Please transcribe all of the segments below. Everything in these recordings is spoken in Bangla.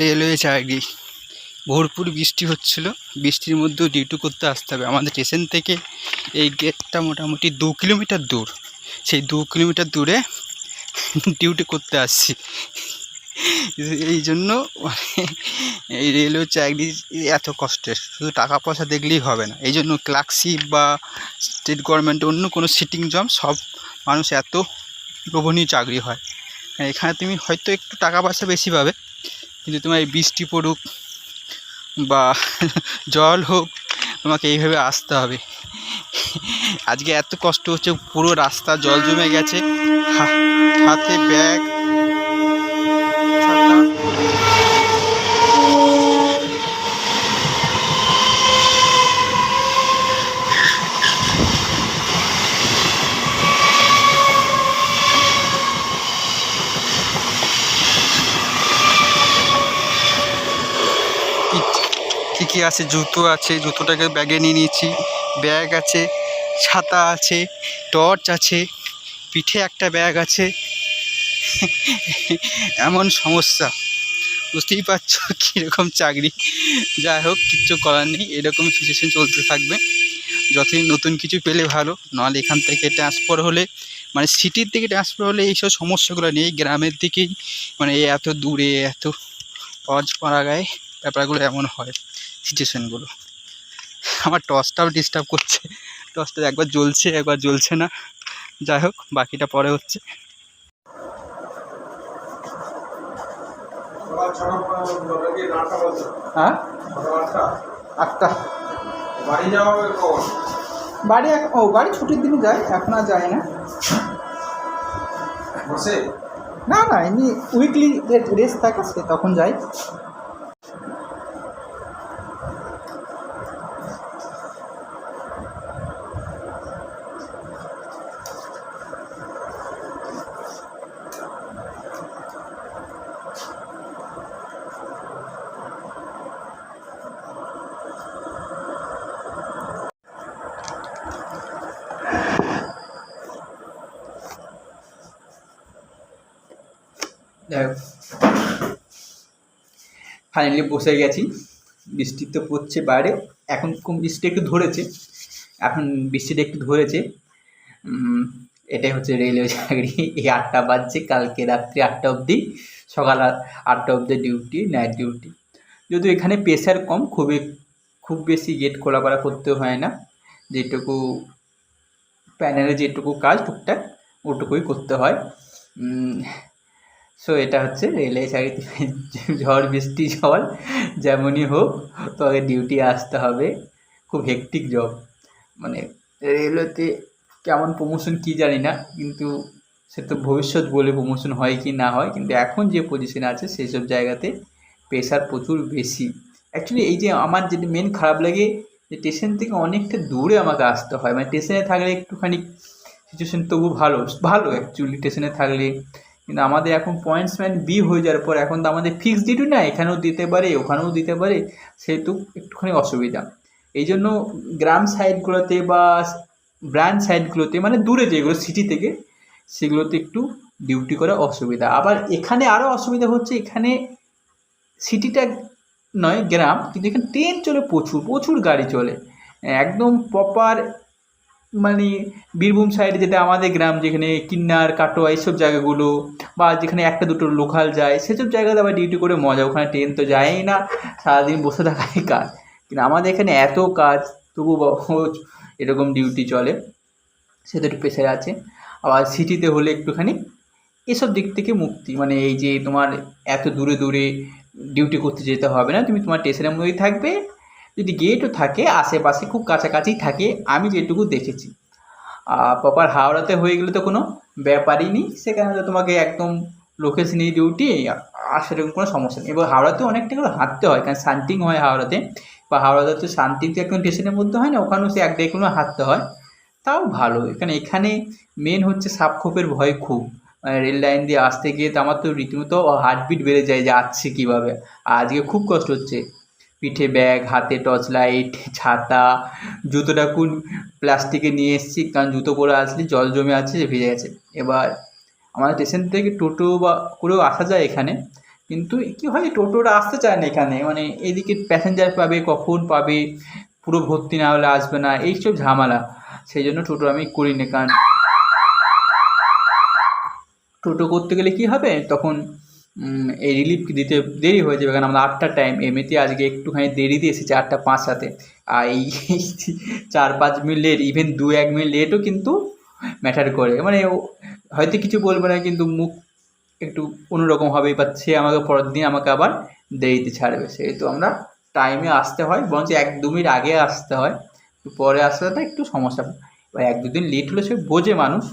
রেলওয়ে চাকরি ভরপুর বৃষ্টি হচ্ছিল। বৃষ্টির মধ্যেও ডিউটি করতে আসতে হবে। আমাদের স্টেশন থেকে এই গেটটা মোটামুটি দু কিলোমিটার দূর। সেই দু কিলোমিটার দূরে ডিউটি করতে আসছি। এই জন্য এই রেলওয়ে চাকরি এত কষ্টের। শুধু টাকা পয়সা দেখলেই হবে না। এই জন্য ক্লার্কশিপ বা স্টেট গভর্নমেন্ট অন্য কোনো সিটিং জব সব মানুষ এত লোভনীয় চাকরি হয়। এখানে তুমি হয়তো একটু টাকা পয়সা বেশি পাবে, কিন্তু তোমার এই বৃষ্টি পড়ুক বা জল হোক, তোমাকে এইভাবে আসতে হবে। আজকে এত কষ্ট হচ্ছে, পুরো রাস্তা জল জমে গেছে। হাতে ব্যাগ ছাতা কী আছে, জুতো আছে, জুতোটাকে ব্যাগে নিয়ে নিয়েছি। ব্যাগ আছে, ছাতা আছে, টর্চ আছে, পিঠে একটা ব্যাগ আছে। এমন সমস্যা। বুঝতেই পারছ কীরকম চাকরি। যাই হোক, কিচ্ছু করার নেই এরকম সিচুয়েশন চলতে থাকবে। যতদিন নতুন কিছু পেলে ভালো, নাহলে এখান থেকে ট্রান্সফার হলে মানে সিটির দিকে ট্রান্সফার হলে এইসব সমস্যাগুলো নেই, গ্রামের দিকেই মানে এত দূরে, এত অজপাড়া গায়ে ব্যাপারগুলো এমন হয়। সিচুয়েশানগুলো আমার টসটাও ডিস্টার্ব করছে। টসটা একবার জ্বলছে একবার জ্বলছে না। যাই হোক বাকিটা পরে হচ্ছে। হ্যাঁ? আটটা। বাড়ি যাওয়া বাড়ি ও বাড়ি ছুটির দিনে যায় এখন আর যায় না। না না এমনি উইকলি রেস্ট থাকে সে তখন যাই। ফাইনালি বসে গেছি। বৃষ্টি তো পড়ছে বাইরে। এখন কম বৃষ্টি একটু ধরেছে। এখন বৃষ্টিটা একটু ধরেছে। এটাই হচ্ছে রেলওয়ে চাকরি। এই আটটা বাজছে। কালকে রাত্রি আটটা অবধি। সকাল আটটা অবধি ডিউটি নাইট ডিউটি যদিও এখানে প্রেশার কম, খুবই, খুব বেশি গেট খোলা করা করতে হয় না। যেটুকু প্যানেলে যেটুকু কাজ, টুকটাক ওটুকুই করতে হয়। সো এটা হচ্ছে রেলে চাকরিতে ঝড়, বৃষ্টি, জল, যেমনই হোক তবে ডিউটি আসতে হবে। খুব হেকটিক জব মানে রেলওয়েতে কেমন প্রমোশন কি জানি না, কিন্তু সে তো ভবিষ্যৎ বলে প্রমোশন হয় কি না হয়, কিন্তু এখন যে পজিশনে আছে সেই সব জায়গাতে প্রেশার প্রচুর বেশি। অ্যাকচুয়ালি এই যে আমার যেটা মেন খারাপ লাগে, যে স্টেশন থেকে অনেকটা দূরে আমাকে আসতে হয়। মানে স্টেশনে থাকলে একটুখানি সিচুয়েশন তবু ভালো। ভালো অ্যাকচুয়ালি স্টেশনে থাকলে কিন্তু আমাদের এখন পয়েন্টসম্যান বি হয়ে যাওয়ার পর এখন তো আমাদের ফিক্সড ডিউটি না এখানেও দিতে পারে, ওখানেও দিতে পারে, সেহেতু একটুখানি অসুবিধা। এই জন্য গ্রাম সাইডগুলোতে বা ব্রাঞ্চ সাইডগুলোতে মানে দূরে যেগুলো সিটি থেকে, সেগুলোতে একটু ডিউটি করা অসুবিধা। আবার এখানে আরও অসুবিধা হচ্ছে, এখানে সিটিটা নয়, গ্রাম, কিন্তু এখানে ট্রেন চলে প্রচুর প্রচুর গাড়ি চলে। একদম প্রপার মানে বীরভূম সাইডে যেটা আমাদের গ্রাম, যেখানে কিন্নার, কাটোয়া এইসব জায়গাগুলো বা যেখানে একটা দুটো লোকাল যায়, সেসব জায়গাতে আবার ডিউটি করে মজা। ওখানে ট্রেন তো যায়ই না, সারাদিন বসে থাকাই কাজ। কিন্তু আমাদের এখানে এত কাজ, তবু এরকম ডিউটি চলে। সেটা একটু প্রেশার আছে। আবার সিটিতে হলে একটুখানি এসব দিক থেকে মুক্তি। মানে এই যে তোমার এত দূরে দূরে ডিউটি করতে যেতে হবে না। তুমি তোমার স্টেশনের মধ্যেই থাকবে। যদি গেটও থাকে, আশেপাশে খুব কাছাকাছি থাকে, আমি যেটুকু দেখেছি। প্রপার হাওড়াতে হয়ে গেলে তো কোনো ব্যাপারই নেই, সেখানে তো তোমাকে একদম লোকেশনই ডিউটি আর সেরকম কোনো সমস্যা নেই। এবার হাওড়াতে অনেকটা করে হাঁটতে হয়, কারণ শান্তিং হয় হাওড়াতে। বা হাওড়াতে তো শান্তিং তো একদম স্টেশনের মধ্যে হয় না, ওখানেও সে এক দেড় কিলোমিটার হাঁটতে হয়। তাও ভালো, এখানে এখানে মেন হচ্ছে সাপখোপের ভয় খুব। মানে রেল লাইন দিয়ে আসতে গিয়ে তো আমার তো রীতিমতো হার্টবিট বেড়ে যায় যে আসছে কীভাবে? আজকে খুব কষ্ট হচ্ছে। পিঠে ব্যাগ, হাতে টর্চ লাইট ছাতা, জুতোটা কোন প্লাস্টিকে নিয়ে এসেছি, কারণ জুতো পরে আসলে জল জমে আছে ভিজে গেছে। এবার আমাদের স্টেশন থেকে টোটো বা করেও আসা যায় এখানে, কিন্তু কি হয়, টোটোরা আসতে চায় না এখানে। মানে এদিকে প্যাসেঞ্জার পাবে, কখন পাবে, পুরো ভর্তি না হলে আসবে না, এইসব ঝামেলা। সেই জন্য টোটো আমি করি না কারণ টোটো করতে গেলে কি হবে? তখন এই রিলিফ দিতে দেরি হয়ে যাবে। কারণ আমরা আটটা টাইম এমনিতে আজকে একটুখানি দেরিতে এসেছি, আটটা পাঁচ সাথে। আর এই চার পাঁচ মিনিট লেট ইভেন দু এক মিনিট লেটও কিন্তু ম্যাটার করে। মানে হয়তো কিছু বলবে না, কিন্তু মুখ একটু অন্যরকম হবে বা সে আমাকে পরের দিন আমাকে আবার দেরিতে ছাড়বে। সেহেতু আমরা টাইমে আসতে হয়, বরঞ্চ এক দু মিনিট আগে আসতে হয়। পরে আসতে একটু সমস্যা। এবার এক দুদিন লেট হলে সে বোঝে মানুষ।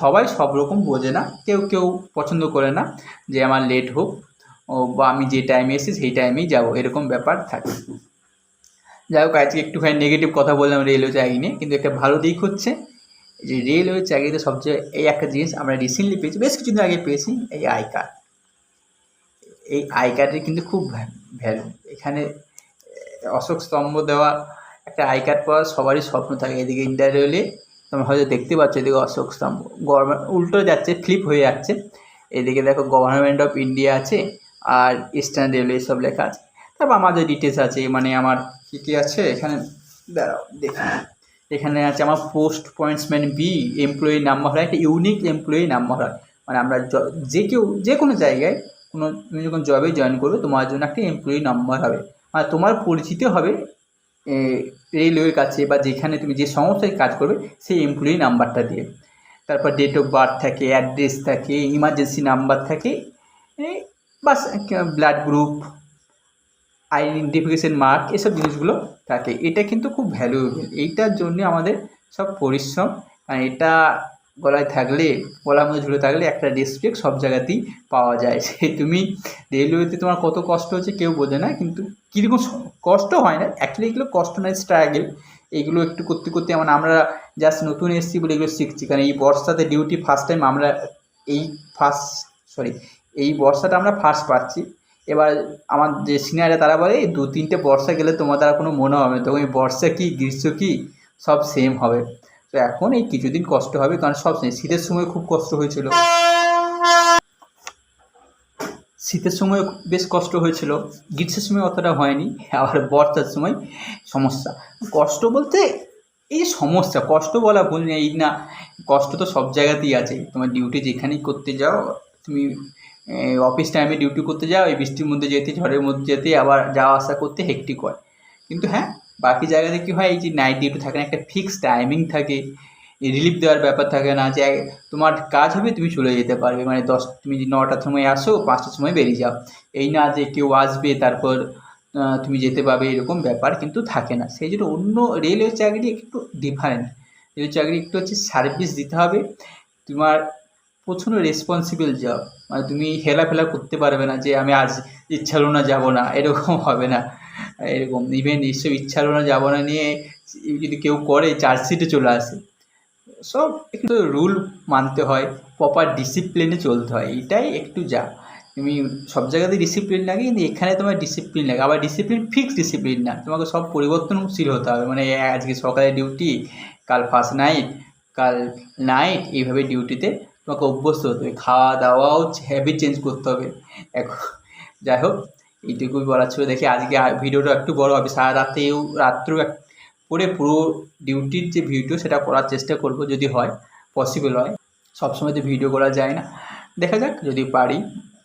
সবাই সব রকম বোঝে না, কেউ কেউ পছন্দ করে না যে আমার লেট হোক বা আমি যে টাইমে এসেছি সেই টাইমেই যাব, এরকম ব্যাপার থাকে। যাই হোক, আজকে একটুখানি নেগেটিভ কথা বললাম রেলওয়ে চাকরি নিয়ে, কিন্তু একটা ভালো দিক হচ্ছে যে রেলওয়ে চাকরিতে সবচেয়ে এই একটা জিনিস আমরা রিসেন্টলি পেয়েছি, বেশ কিছুদিন আগে পেয়েছি, এই আই কার্ড এই আই কার্ডের কিন্তু খুব ভ্যালু এখানে অশোক স্তম্ভ দেওয়া একটা আই কার্ড পাওয়ার সবারই স্বপ্ন থাকে, এদিকে ইন্ডিয়া রেলে তোমরা হয়তো দেখতে পাচ্ছ এদিকে অশোক স্তম্ভ। গভর্নমেন্ট, উল্টো যাচ্ছে, ফ্লিপ হয়ে যাচ্ছে। এদিকে দেখো গভর্নমেন্ট অফ ইন্ডিয়া আছে আর ইস্টার্ন রেলওয়ে সব লেখা আছে। তারপর আমাদের ডিটেলস আছে মানে আমার কী কী আছে? এখানে, দাঁড়াও, দেখি। এখানে আছে আমার post pointsman B employee number হয়, একটা ইউনিক এমপ্লয়ি নাম্বার হয়। মানে আমরা যে কেউ, যে কোনো জায়গায় কোনো, তুমি যখন জবে জয়েন করবে, তোমার জন্য একটা এমপ্লয়ি নাম্বার হবে। মানে তোমার পরিচিত হবে রেলওয়ের কাছে বা যেখানে তুমি যে সংস্থায় কাজ করবে, সেই এমপ্লয়ি নাম্বারটা দিয়ে। তারপর ডেট অফ বার্থ থাকে অ্যাড্রেস থাকে ইমার্জেন্সি নাম্বার থাকে বাস ব্লাড গ্রুপ আইডেন্টিফিকেশন মার্ক এসব জিনিসগুলো থাকে। এটা কিন্তু খুব ভ্যালুয়েবল এইটার জন্য আমাদের সব পরিশ্রম এটা গলায় থাকলে, গলার মধ্যে ঝুলে থাকলে একটা রেসপেক্ট সব জায়গাতেই পাওয়া যায়। সে তুমি রেলওয়েতে তোমার কত কষ্ট হচ্ছে কেউ বোঝে না, কিন্তু কীরকম কষ্ট হয় না। অ্যাকচুয়ালি এগুলো কষ্ট নয় স্ট্রাগল এগুলো একটু করতে করতে যেমন আমরা জাস্ট নতুন এসেছি বলে এগুলো শিখছি। কারণ এই বর্ষাতে ডিউটি ফার্স্ট টাইম আমরা এই ফার্স্ট সরি এই বর্ষাটা আমরা ফার্স্ট পাচ্ছি। এবার আমার যে সিনিয়ররা তারা বলে, "এই দু তিনটে বর্ষা গেলে তোমার দ্বারা কোনো মনে হবে না। তখন এই বর্ষা কি, গ্রীষ্ম কি, সব সেম হবে। তো এখন এই কিছুদিন কষ্ট হবে, কারণ সব। শীতের সময় খুব কষ্ট হয়েছিল। শীতের সময় বেশ কষ্ট হয়েছিল, গ্রীষ্মের সময় অতটা হয়নি, আবার বর্ষার সময় সমস্যা। কষ্ট বলতে এই সমস্যা, কষ্ট বলা ভুল নেই না, কষ্ট তো সব জায়গাতেই আছে। তোমার ডিউটি যেখানেই করতে যাও, তুমি অফিস টাইমে ডিউটি করতে যাও, এই বৃষ্টির মধ্যে যেতে, ঝড়ের মধ্যে যেতে, আবার যাওয়া আসা করতে হেক্টিক হয়। কিন্তু হ্যাঁ বাকি জায়গাতে কী হয়, এই যে নাইট ডিউটি থাকে না, একটা ফিক্সড টাইমিং থাকে রিলিফ দেওয়ার ব্যাপার থাকে না যে তোমার কাজ হবে, তুমি চলে যেতে পারবে। মানে দশ, তুমি নটার সময় আসো, পাঁচটার সময় বেরিয়ে যাও। এই না যে কেউ আসবে, তারপর তুমি যেতে পারবে, এরকম ব্যাপার কিন্তু থাকে না। সেই জন্য অন্য রেলওয়ে চাকরি একটু ডিফারেন্ট রেলওয়ে চাকরি একটু হচ্ছে সার্ভিস দিতে হবে। তোমার প্রচণ্ড রেসপন্সিবল জব মানে তুমি হেলাফেলা করতে পারবে না যে, আমি আজ ইচ্ছা হলো না, যাব না, এরকম হবে না। এরকম ইভেন এইসব ইচ্ছা হলো না যাব না নিয়ে যদি কেউ করে চার্জশিটে চলে আসে। সব একটু রুল মানতে হয় প্রপার ডিসিপ্লিনে চলতে হয় এটাই একটু যা। তুমি সব জায়গাতে ডিসিপ্লিন লাগে, কিন্তু এখানে তোমার ডিসিপ্লিন লাগে। আবার ডিসিপ্লিন ফিক্স ডিসিপ্লিন না। তোমাকে সব পরিবর্তনশীল হতে হবে। মানে আজকে সকালে ডিউটি কাল ফার্স্ট নাইট কাল নাইট এইভাবে ডিউটিতে তোমাকে অভ্যস্ত হতে হবে। খাওয়া দাওয়াও হ্যাবিট চেঞ্জ করতে হবে। এখন, যাই হোক এইটুকুই বলার ছিল, দেখি আজকে ভিডিওটা একটু বড় হবে। সারা রাতেও রাত্রেও এক করে পুরো ডিউটির যে ভিডিও, সেটা করার চেষ্টা করব যদি হয় পসিবল হয়। সবসময় তো ভিডিও করা যায় না। দেখা যাক, যদি পারি,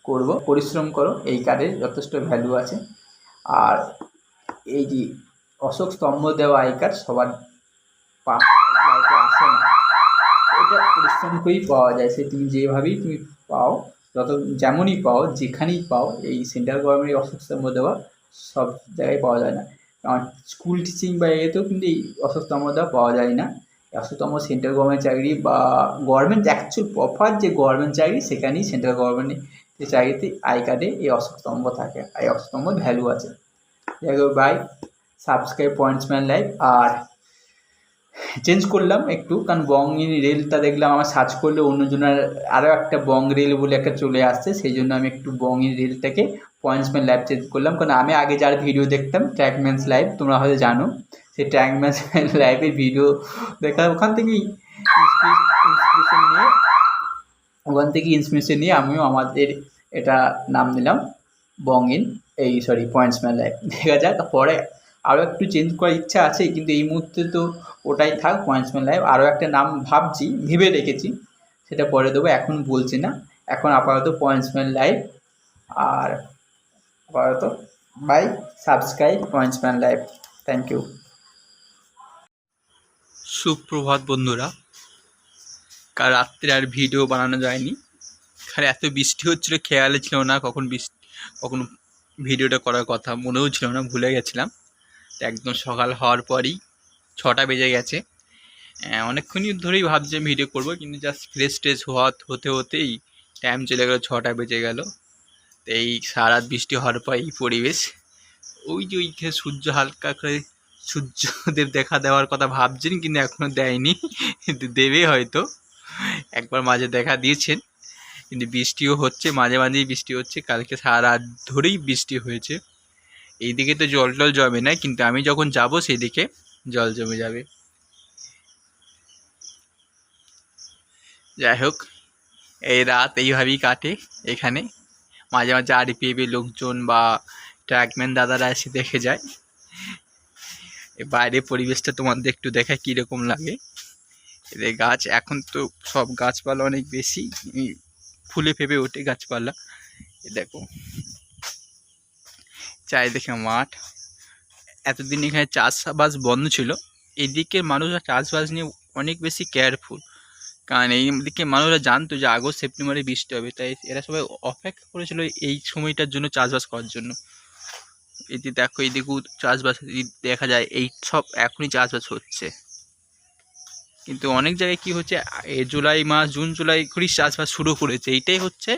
করব। পরিশ্রম করো, এই কার্ডের যথেষ্ট ভ্যালু আছে। আর এই যে অশোক স্তম্ভ দেওয়া আই কার্ড সবার আসে না। এটা পরিশ্রম করেই পাওয়া যায়। সে তুমি যেভাবেই তুমি পাও যত যেমনই পাও, যেখানেই পাও, এই সেন্ট্রাল গভর্নমেন্টের অশোক স্তম্ভ দেওয়া সব জায়গায় পাওয়া যায় না। কারণ স্কুল টিচিং বা এতেও কিন্তু এই স্তম্ভ দেওয়া পাওয়া যায় না। অশোকতম সেন্ট্রাল গভর্নমেন্ট চাকরি বা গভর্নমেন্ট অ্যাকচুয়াল প্রপার যে গভর্নমেন্ট চাকরি, সেখানেই সেন্ট্রাল গভর্নমেন্ট যে চাকরিতে আই কার্ডে এই অশোক থাকে। এই স্তম্ভ ভ্যালু আছে। যাই হোক বাই সাবস্ক্রাইব পয়েন্টসম্যান লাইভ আর চেঞ্জ করলাম একটু, কারণ বঙ্গের রেলটা দেখলাম, আমার সার্চ করলে অন্যজনের আরও একটা বং রেল বলে একটা চলে আসছে, সেই জন্য আমি একটু বঙ্গের রেলটাকে পয়েন্টসম্যান লাইভ চেঞ্জ করলাম। কারণ আমি আগে যার ভিডিও দেখতাম ট্র্যাকম্যান্স লাইভ তোমরা হয়তো জানো, সেই ট্র্যাকম্যান্স লাইভের ভিডিও দেখা, ওখান থেকেই ইন্সপিরেশন নিয়ে, ওখান থেকে ইন্সপিরেশন নিয়ে আমিও আমাদের এটা নাম দিলাম, বং ইন এই সরি পয়েন্টসম্যান লাইফ দেখা যাক, পরে আরও একটু চেঞ্জ করার ইচ্ছা আছে কিন্তু এই মুহূর্তে তো ওটাই থাক পয়েন্টসম্যান লাইফ আরও একটা নাম ভাবছি, ভেবে রেখেছি, সেটা পরে দেবো, এখন বলছি না। এখন আপাতত পয়েন্টসম্যান লাইফ আর আপাতত bye subscribe pointsman life thank you সুপ্রভাত বন্ধুরা। কাল রাত্রে আর ভিডিও বানানো যায়নি। কারণ এত বৃষ্টি হচ্ছিল খেয়ালে ছিল না কখন বৃষ্টি, কখন ভিডিওটা করার কথা, মনেও ছিল না, ভুলে গেছিলাম। একদম সকাল হওয়ার পরই ছটা বেজে গেছে। অনেকক্ষণই ধরেই ভাবছিলাম ভিডিও করব, কিন্তু জাস্ট ফ্রেশ ট্রেশ হওয়া, হতে হতেই টাইম চলে গেলো, ছটা বেজে গেল। তো এই সারা বৃষ্টি হওয়ার পর এই পরিবেশ। ওই যে ওইখানে সূর্য হালকা করে সূর্যদেব দেখা দেওয়ার কথা ভাবছেন, কিন্তু এখনও দেয়নি। কিন্তু দেবে হয়তো। একবার মাঝে দেখা দিয়েছেন। কিন্তু বৃষ্টিও হচ্ছে, মাঝে মাঝেই বৃষ্টি হচ্ছে। কালকে সারা রাত ধরেই বৃষ্টি হয়েছে। এইদিকে তো জল টল জমে না, কিন্তু আমি যখন যাব সেদিকে জল জমে যাবে। যাই হোক, এই রাত এইভাবেই কাটে এখানে। মাঝে মাঝে আর আরপিএফে লোকজন বা ট্র্যাকম্যান দাদারা এসে দেখে যায়। এ বাইরের পরিবেশটা তোমাদের একটু দেখা কীরকম লাগে। এদের গাছ, এখন তো সব গাছপালা অনেক বেশি ফুলে ফেপে ওঠে গাছপালা। দেখো। চারিদিকে মাঠ। এতদিন এখানে চাষবাস বন্ধ ছিল। এদিকে মানুষরা চাষবাস নিয়ে অনেক বেশি কেয়ারফুল কারণ এই দিকে মানুষরা জানতো যে আগস্ট, সেপ্টেম্বরে বৃষ্টি হবে। তাই এরা সবাই অপেক্ষা করেছিল এই সময়টার জন্য চাষবাস করার জন্য। যে দেখো এইদিকেও চাষবাস দেখা যায়, এই সব এখনই চাষবাস হচ্ছে। কিন্তু অনেক জায়গায় কি হচ্ছে জুলাই মাস, জুন, জুলাই করেই চাষবাস শুরু করেছে। এইটাই হচ্ছে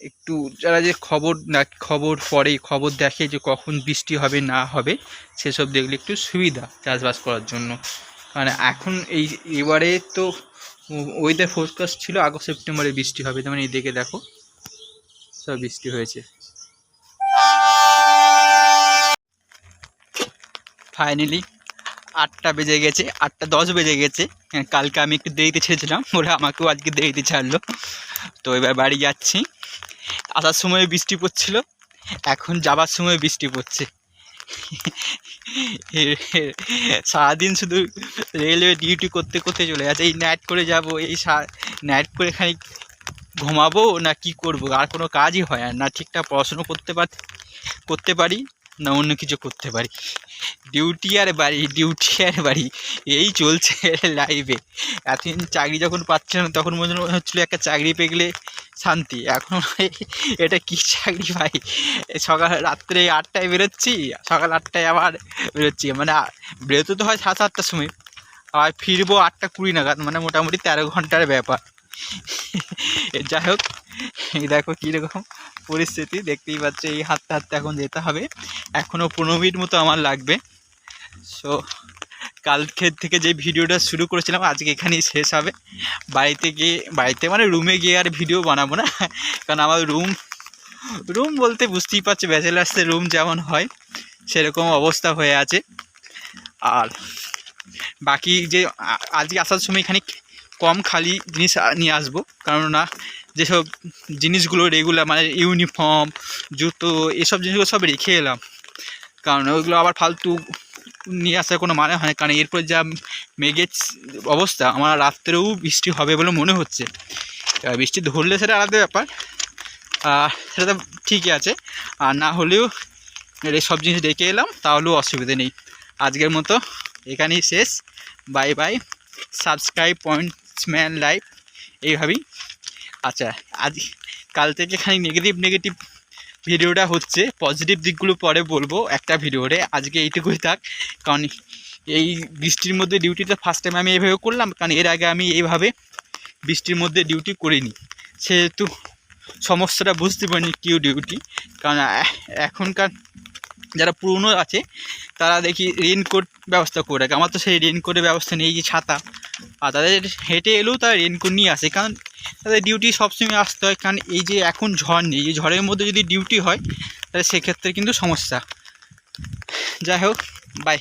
একটু যারা যে খবর না, খবর পড়ে, খবর দেখে যে কখন বৃষ্টি হবে, না হবে, সেসব দেখলে একটু সুবিধা চাষবাস করার জন্য। কারণ এখন এই, এবারে তো ওয়েদার ফোরকাস্ট ছিল আগস্ট, সেপ্টেম্বরে বৃষ্টি হবে তেমন এইদিকে দেখো, সব বৃষ্টি হয়েছে। ফাইনালি আটটা বেজে গেছে আটটা দশ বেজে গেছে। হ্যাঁ, কালকে আমি একটু দেরিতে ছেড়েছিলাম ওরা আমাকেও আজকে দেরিতে ছাড়লো। তো এবার বাড়ি যাচ্ছি। আসার সময় বৃষ্টি পড়ছিল এখন যাবার সময় বৃষ্টি পড়ছে। সারাদিন শুধু রেলওয়ে ডিউটি করতে করতে চলে যাচ্ছে এই নাইট করে যাব এই নাইট করে খানিক ঘুমাবো না কি করব? আর কোনো কাজই হয় না না। ঠিকঠাক পড়াশুনো করতে পার করতে পারি। না, অন্য কিছু করতে পারি। ডিউটি আর বাড়ি ডিউটি আর বাড়ি, এই চলছে লাইফে এতদিন চাকরি যখন পাচ্ছিলাম, তখন মনে হচ্ছিল একটা চাকরি পেয়ে শান্তি। এখন এটা কী চাকরি ভাই? সকাল রাত্রে আটটায় বেরোচ্ছি, সকাল আটটায় আবার বেরোচ্ছি। মানে বেরোতে তো হয় সাত আটটার সময়। আর ফিরবো আটটা কুড়ি নাগাদ মানে মোটামুটি তেরো ঘণ্টার ব্যাপার। যাই হোক দেখো কীরকম পরিস্থিতি, দেখতেই পাচ্ছ এই হাঁটতে হাঁটতে এখন যেতে হবে। এখনও পনেরো মিনিট মতো আমার লাগবে। সো কালকের থেকে যে ভিডিওটা শুরু করেছিলাম, আজকে এখানেই শেষ হবে। বাড়িতে গিয়ে, বাড়িতে মানে রুমে গিয়ে আর ভিডিও বানাবো না। কারণ আমার রুম রুম বলতে বুঝতেই পারছ ব্যাচেলার্সের রুম যেমন হয়, সেরকম অবস্থা হয়ে আছে। আর বাকি যে আজকে আসার সময় এখানে কম খালি জিনিস নিয়ে আসব। কেননা যেসব জিনিসগুলো রেগুলার মানে ইউনিফর্ম জুতো, এসব জিনিসগুলো সব রেখে এলাম। কারণ ওইগুলো আবার ফালতু নিয়ে আসার কোনো মানে হয় কারণ এরপর যা মেঘের অবস্থা, আমার রাত্রেও বৃষ্টি হবে বলে মনে হচ্ছে। বৃষ্টি ধরলে সেটা আলাদা ব্যাপার। সেটা তো ঠিকই আছে। আর না হলেও এই সব জিনিস রেখে এলাম, তাহলেও অসুবিধে নেই। আজকের মতো এখানেই শেষ। Bye bye subscribe pointsman live এইভাবেই আচ্ছা আজ কাল থেকে খানিক নেগেটিভ নেগেটিভ ভিডিওটা হচ্ছে। পজিটিভ দিকগুলো পরে বলব একটা ভিডিওরে। আজকে এইটুকুই থাক। কারণ এই বৃষ্টির মধ্যে ডিউটিটা ফার্স্ট টাইম আমি এইভাবে করলাম। কারণ এর আগে আমি এইভাবে বৃষ্টির মধ্যে ডিউটি করিনি। সেহেতু সমস্যাটা বুঝতে পারিনি কিউ ডিউটি কারণ এখনকার যারা পুরনো আছে, তারা দেখি রেনকোট ব্যবস্থা করে রাখে। আমার তো সেই রেনকোটের ব্যবস্থা নেই যে ছাতা। আর তাদের হেঁটে এলেও তারা রেনকোট নিয়ে আসে। কারণ তাদের ডিউটি সবসময় আসতে হয়, কারণ এই যে এখন ঝড় নেই, এই ঝড়ের মধ্যে যদি ডিউটি হয়, তাহলে সেক্ষেত্রে কিন্তু সমস্যা। যাই হোক বাই